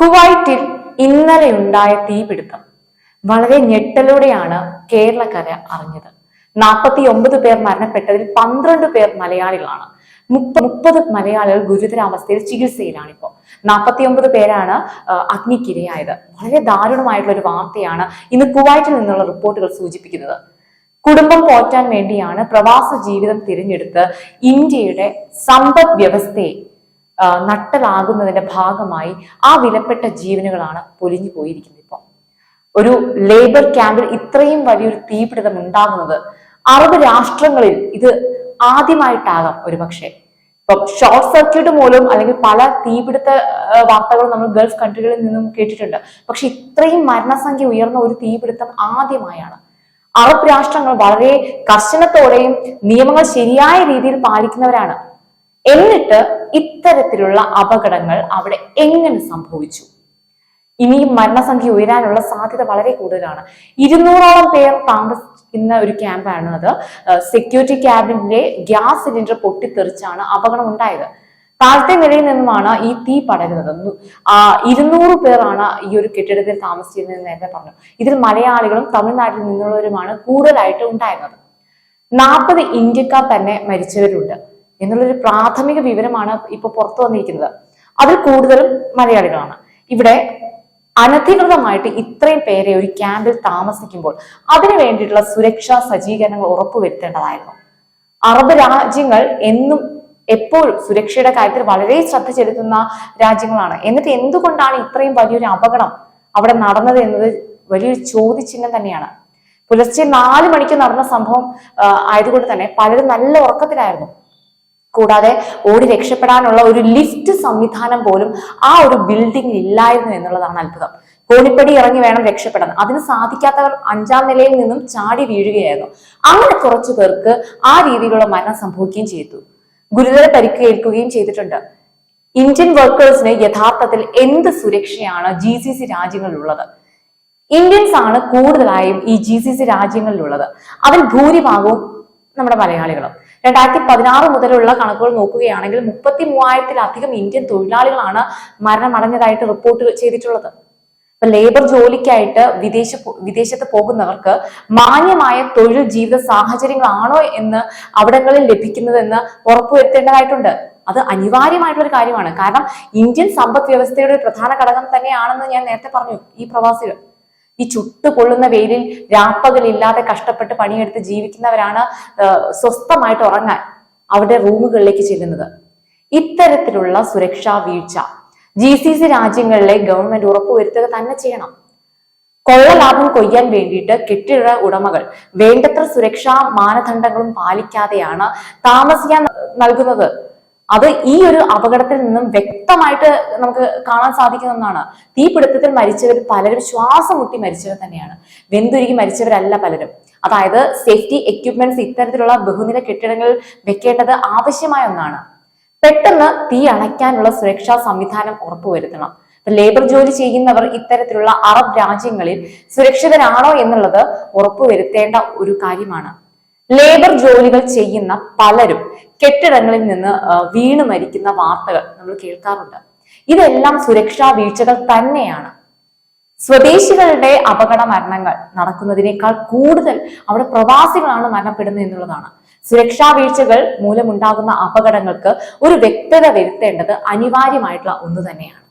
കുവൈറ്റിൽ ഇന്നലെ ഉണ്ടായ തീപിടുത്തം വളരെ ഞെട്ടലോടെയാണ് കേരളക്കര അറിഞ്ഞത്. നാൽപ്പത്തി ഒമ്പത് പേർ മരണപ്പെട്ടതിൽ പന്ത്രണ്ട് പേർ മലയാളികളാണ്. മുപ്പ- മുപ്പത് മലയാളികൾ ഗുരുതരാവസ്ഥയിൽ ചികിത്സയിലാണ് ഇപ്പോൾ നാൽപ്പത്തി ഒമ്പത് പേരാണ് അഗ്നിക്കിരയായത്. വളരെ ദാരുണമായിട്ടുള്ള ഒരു വാർത്തയാണ് ഇന്ന് കുവൈറ്റിൽ നിന്നുള്ള റിപ്പോർട്ടുകൾ സൂചിപ്പിക്കുന്നത്. കുടുംബം പോറ്റാൻ വേണ്ടിയാണ് പ്രവാസ ജീവിതം തിരഞ്ഞെടുത്ത് ഇന്ത്യയുടെ സമ്പദ് വ്യവസ്ഥയെ നട്ടലാകുന്നതിന്റെ ഭാഗമായി ആ വിലപ്പെട്ട ജീവനുകളാണ് പൊലിഞ്ഞു പോയിരിക്കുന്നത് ഇപ്പോൾ ഒരു ലേബർ ക്യാമ്പിൽ ഇത്രയും വലിയൊരു തീപിടുത്തം ഉണ്ടാകുന്നത് അറബ് രാഷ്ട്രങ്ങളിൽ ഇത് ആദ്യമായിട്ടാകാം ഒരുപക്ഷെ. ഇപ്പം ഷോർട്ട് സർക്യൂട്ട് മൂലം അല്ലെങ്കിൽ പല തീപിടുത്ത വാർത്തകളും നമ്മൾ ഗൾഫ് കൺട്രികളിൽ നിന്നും കേട്ടിട്ടുണ്ട്. പക്ഷെ ഇത്രയും മരണസംഖ്യ ഉയർന്ന ഒരു തീപിടുത്തം ആദ്യമായാണ്. അറബ് രാഷ്ട്രങ്ങൾ വളരെ കർശനത്തോടെയും നിയമങ്ങൾ ശരിയായ രീതിയിൽ പാലിക്കുന്നവരാണ്. എന്നിട്ട് ഇത്തരത്തിലുള്ള അപകടങ്ങൾ അവിടെ എങ്ങനെ സംഭവിച്ചു? ഇനിയും മരണസംഖ്യ ഉയരാനുള്ള സാധ്യത വളരെ കൂടുതലാണ്. ഇരുന്നൂറോളം പേർ താമസിക്കുന്ന ഒരു ക്യാമ്പാണ് അത് സെക്യൂരിറ്റി ക്യാബിനിലെ ഗ്യാസ് സിലിണ്ടർ പൊട്ടിത്തെറിച്ചാണ് അപകടം ഉണ്ടായത്. താഴത്തെ നിലയിൽ നിന്നുമാണ് ഈ തീ പടരുന്നത്. ഇരുന്നൂറ് പേരാണ് ഈ ഒരു കെട്ടിടത്തിൽ താമസിച്ചിരുന്നത് നേരത്തെ പറഞ്ഞു. ഇതിൽ മലയാളികളും തമിഴ്നാട്ടിൽ നിന്നുള്ളവരുമാണ് കൂടുതലായിട്ട് ഉണ്ടായിരുന്നത്. നാൽപ്പത് ഇന്ത്യക്കാർ തന്നെ മരിച്ചവരുണ്ട്. എന്നുള്ളൊരു പ്രാഥമിക വിവരമാണ് ഇപ്പൊ പുറത്തു വന്നിരിക്കുന്നത്. അതിൽ കൂടുതലും മലയാളികളാണ്. ഇവിടെ അനധികൃതമായിട്ട് ഇത്രയും പേരെ ഒരു ക്യാമ്പിൽ താമസിക്കുമ്പോൾ അതിനു വേണ്ടിയിട്ടുള്ള സുരക്ഷാ സജ്ജീകരണങ്ങൾ ഉറപ്പുവരുത്തേണ്ടതായിരുന്നു. അറബ് രാജ്യങ്ങൾ എന്നും എപ്പോഴും സുരക്ഷയുടെ കാര്യത്തിൽ വളരെ ശ്രദ്ധ ചെലുത്തുന്ന രാജ്യങ്ങളാണ്. എന്നിട്ട് എന്തുകൊണ്ടാണ് ഇത്രയും വലിയൊരു അപകടം അവിടെ നടന്നത് എന്നത് വലിയൊരു ചോദ്യചിഹ്നം തന്നെയാണ്. പുലർച്ചെ നാല് മണിക്ക് നടന്ന സംഭവം ആയതുകൊണ്ട് തന്നെ പലരും നല്ല ഉറക്കത്തിലായിരുന്നു. കൂടാതെ ഓടി രക്ഷപ്പെടാനുള്ള ഒരു ലിഫ്റ്റ് സംവിധാനം പോലും ആ ഒരു ബിൽഡിംഗിൽ ഇല്ലായിരുന്നു എന്നുള്ളതാണ് അത്ഭുതം. കോണിപ്പടി ഇറങ്ങി വേണം രക്ഷപ്പെടാൻ. അതിന് സാധിക്കാത്തവർ അഞ്ചാം നിലയിൽ നിന്നും ചാടി വീഴുകയായിരുന്നു. അങ്ങനെ കുറച്ചു പേർക്ക് ആ രീതിയിലുള്ള മരണം സംഭവിക്കുകയും ചെയ്തു. ഗുരുതര പരിക്കേൽക്കുകയും ചെയ്തിട്ടുണ്ട്. ഇന്ത്യൻ വർക്കേഴ്സിന് യഥാർത്ഥത്തിൽ എന്ത് സുരക്ഷയാണ് ജി സി സി രാജ്യങ്ങളിലുള്ളത്? ഇന്ത്യൻസ് ആണ് കൂടുതലായും ഈ ജി സി സി രാജ്യങ്ങളിലുള്ളത്. അതിൽ ഭൂരിഭാഗവും നമ്മുടെ മലയാളികളും. രണ്ടായിരത്തി പതിനാറ് മുതലുള്ള കണക്കുകൾ നോക്കുകയാണെങ്കിൽ മുപ്പത്തി മൂവായിരത്തിലധികം ഇന്ത്യൻ തൊഴിലാളികളാണ് മരണമടഞ്ഞതായിട്ട് റിപ്പോർട്ട് ചെയ്തിട്ടുള്ളത്. ഇപ്പൊ ലേബർ ജോലിക്കായിട്ട് വിദേശ വിദേശത്ത് പോകുന്നവർക്ക് മാന്യമായ തൊഴിൽ ജീവിത സാഹചര്യങ്ങളാണോ എന്ന് അവിടങ്ങളിൽ ലഭിക്കുന്നതെന്ന് ഉറപ്പുവരുത്തേണ്ടതായിട്ടുണ്ട്. അത് അനിവാര്യമായിട്ടുള്ള ഒരു കാര്യമാണ്. കാരണം ഇന്ത്യൻ സമ്പദ് വ്യവസ്ഥയുടെ ഒരു പ്രധാന ഘടകം തന്നെയാണെന്ന് ഞാൻ നേരത്തെ പറഞ്ഞു ഈ പ്രവാസികൾ. ഈ ചുട്ടുപൊള്ളുന്ന വെയിലിൽ രാപ്പകലില്ലാതെ കഷ്ടപ്പെട്ട് പണിയെടുത്ത് ജീവിക്കുന്നവരാണ് സ്വസ്ഥമായിട്ട് ഉറങ്ങാൻ അവരുടെ റൂമുകളിലേക്ക് ചെല്ലുന്നത്. ഇത്തരത്തിലുള്ള സുരക്ഷാ വീഴ്ച ജി സി സി രാജ്യങ്ങളിലെ ഗവൺമെന്റ് ഉറപ്പുവരുത്തുക തന്നെ ചെയ്യണം. കൊള്ള ലാഭം കൊയ്യാൻ വേണ്ടിയിട്ട് കെട്ടിട ഉടമകൾ വേണ്ടത്ര സുരക്ഷാ മാനദണ്ഡങ്ങളും പാലിക്കാതെയാണ് താമസിക്കാൻ നൽകുന്നത്. അത് ഈ ഒരു അപകടത്തിൽ നിന്നും വ്യക്തമായിട്ട് നമുക്ക് കാണാൻ സാധിക്കുന്ന ഒന്നാണ്. തീപിടുത്തത്തിൽ മരിച്ചവർ പലരും ശ്വാസം മുട്ടി മരിച്ചവർ തന്നെയാണ്. വെന്തുരുകി മരിച്ചവരല്ല പലരും. അതായത് സേഫ്റ്റി എക്യുപ്മെന്റ്സ് ഇത്തരത്തിലുള്ള ബഹുനില കെട്ടിടങ്ങളിൽ വെക്കേണ്ടത് ആവശ്യമായ ഒന്നാണ്. പെട്ടെന്ന് തീ അണയ്ക്കാനുള്ള സുരക്ഷാ സംവിധാനം ഉറപ്പുവരുത്തണം. ലേബർ ജോലി ചെയ്യുന്നവർ ഇത്തരത്തിലുള്ള അറബ് രാജ്യങ്ങളിൽ സുരക്ഷിതരാണോ എന്നുള്ളത് ഉറപ്പുവരുത്തേണ്ട ഒരു കാര്യമാണ്. ലേബർ ജോലികൾ ചെയ്യുന്ന പലരും കെട്ടിടങ്ങളിൽ നിന്ന് വീണ് മരിക്കുന്ന വാർത്തകൾ നമ്മൾ കേൾക്കാറുണ്ട്. ഇതെല്ലാം സുരക്ഷാ വീഴ്ചകൾ തന്നെയാണ്. സ്വദേശികളുടെ അപകട മരണങ്ങൾ നടക്കുന്നതിനേക്കാൾ കൂടുതൽ അവിടെ പ്രവാസികളാണ് മരണപ്പെടുന്നത് എന്നുള്ളതാണ്. സുരക്ഷാ വീഴ്ചകൾ മൂലമുണ്ടാകുന്ന അപകടങ്ങൾക്ക് ഒരു വ്യക്തത വരുത്തേണ്ടത് അനിവാര്യമായിട്ടുള്ള ഒന്ന് തന്നെയാണ്.